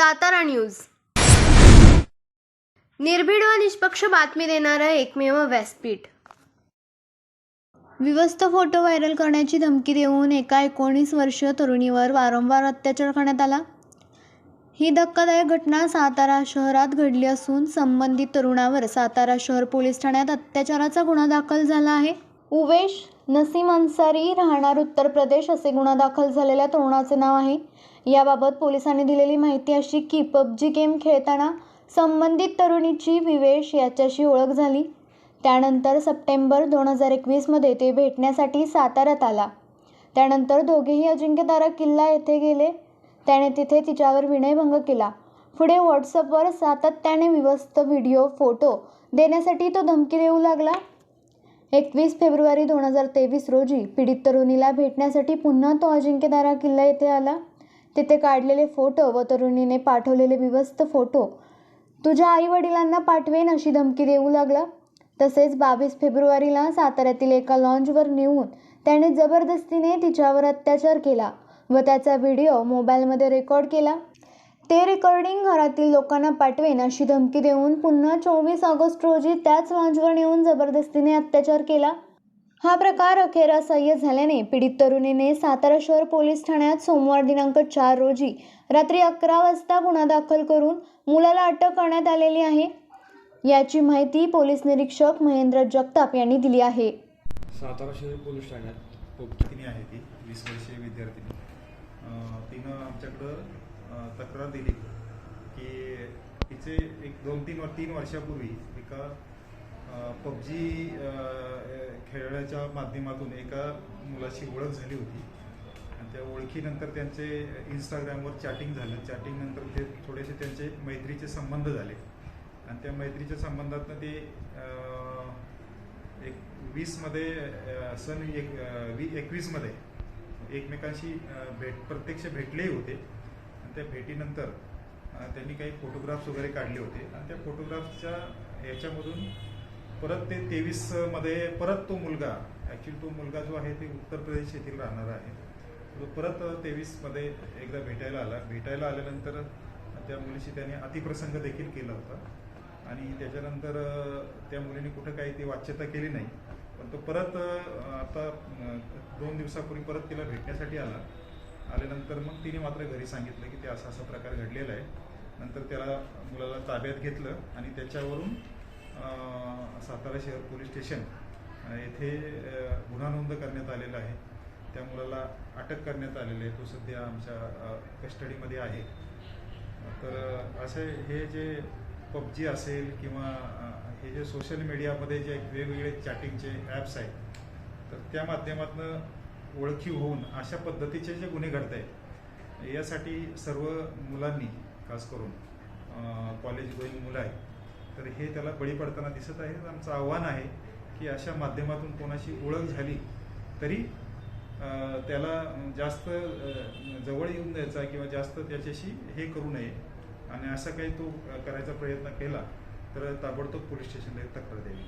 Satara news. निर्भीड व निष्पक्ष बातमी देणारं एकमेव व्यासपीठ. विवस्त फोटो व्हायरल करण्याची धमकी देऊन एका एकोणीस वर्षीय तरुणीवर वारंवार अत्याचार करण्यात आला. ही धक्कादायक घटना सातारा शहरात घडली असून संबंधित तरुणावर सातारा शहर पोलीस ठाण्यात अत्याचाराचा गुन्हा दाखल झाला आहे. उवेश नसीम अन्सारी राहणार उत्तर प्रदेश असे गुन्हा दाखल झालेल्या तरुणाचे नाव आहे. याबाबत पोलिसांनी दिलेली माहिती अशी की पबजी गेम खेळताना संबंधित तरुणीची विवेश याच्याशी ओळख झाली. त्यानंतर सप्टेंबर दोन हजार एकवीसमध्ये ते भेटण्यासाठी साताऱ्यात आला. त्यानंतर दोघेही अजिंक्यतारा किल्ला येथे गेले. त्याने तिथे तिच्यावर विनयभंग केला. पुढे व्हॉट्सअपवर सातत्याने विवस्त व्हिडिओ फोटो देण्यासाठी तो धमकी देऊ लागला. एकवीस फेब्रुवारी दोन हजार तेवीस रोजी पीडित तरुणीला भेटण्यासाठी पुन्हा तो अजिंक्यदारा किल्ला येथे आला. तिथे काढलेले फोटो व तरुणीने पाठवलेले विवस्त फोटो तुझ्या आई वडिलांना पाठवेन अशी धमकी देऊ लागला. तसेच बावीस फेब्रुवारीला साताऱ्यातील एका लॉन्जवर नेऊन त्याने जबरदस्तीने तिच्यावर अत्याचार केला व त्याचा व्हिडिओ मोबाईलमध्ये रेकॉर्ड केला. ते रेकॉर्डिंग घरातील लोकांना पाठवेन अशी धमकी देऊन पुन्हा चोवीस ऑगस्ट रोजी त्याच लॉन्चवर नेऊन जबरदस्तीने अत्याचार केला. हा प्रकार अखेर असह्य झाल्याने पीडित तरुणीने सातारा शहर पोलीस ठाण्यात सोमवार दिनांक चार रोजी रात्री अकरा वाजता गुन्हा दाखल करून मुलाला अटक करण्यात आलेली आहे. याची माहिती पोलीस निरीक्षक महेंद्र जगताप यांनी दिली आहे. सातारा शहर पोलीस ठाण्यात आहे ती वीस वर्षीय विद्यार्थी तिनं आमच्याकडं तक्रार दिली की तिचे एक दोन तीन वर तीन वर्षापूर्वी एका पबजी खेळण्याच्या माध्यमातून एका मुलाशी ओळख झाली होती. आणि त्या ओळखीनंतर त्यांचे इंस्टाग्रामवर चॅटिंग झालं. चॅटिंगनंतर ते थोडेसे त्यांचे मैत्रीचे संबंध झाले. आणि त्या मैत्रीच्या संबंधातनं ते एक वीसमध्ये सन एक वी एकवीसमध्ये एकमेकांशी भेट प्रत्यक्ष भेटलेही होते. त्या भेटीनंतर त्यांनी काही फोटोग्राफ्स वगैरे काढले होते. आणि त्या फोटोग्राफ्सच्या याच्यामधून परत ते तेवीसमध्ये परत तो मुलगा ॲक्च्युली तो मुलगा जो आहे ते उत्तर प्रदेश येथील राहणारा आहे. तो परत तेवीसमध्ये एकदा भेटायला आला. भेटायला आल्यानंतर त्या मुलीशी त्याने अतिप्रसंग देखील केला होता. आणि त्याच्यानंतर त्या मुलीने कुठं काही ती वाच्यता केली नाही. पण तो परत आता दोन दिवसापूर्वी परत तिला भेटण्यासाठी आला. आल्यानंतर मग तिने मात्र घरी सांगितलं की ते असा असा प्रकार घडलेला आहे. नंतर त्याला मुलाला ताब्यात घेतलं आणि त्याच्यावरून सातारा शहर पोलीस स्टेशन येथे गुन्हा नोंद करण्यात आलेला आहे. त्या मुलाला अटक करण्यात आलेली आहे. तो सध्या आमच्या कस्टडीमध्ये आहे. तर असे हे जे पबजी असेल किंवा हे जे सोशल मीडियामध्ये जे वेगवेगळे चॅटिंगचे ॲप्स आहेत तर त्या माध्यमातून ओळखी होऊन अशा पद्धतीचे जे गुन्हे घडत आहेत यासाठी सर्व मुलांनी खास करून कॉलेज गोईंग मुलं आहेत तर हे त्याला बळी पडताना दिसत आहे. आमचं आव्हान आहे की अशा माध्यमातून कोणाशी ओळख झाली तरी त्याला जास्त जवळ येऊन द्यायचा किंवा जास्त त्याच्याशी हे करू नये. आणि असा काही तो करायचा प्रयत्न केला तर ताबडतोब पोलीस स्टेशनला तक्रार द्यावी.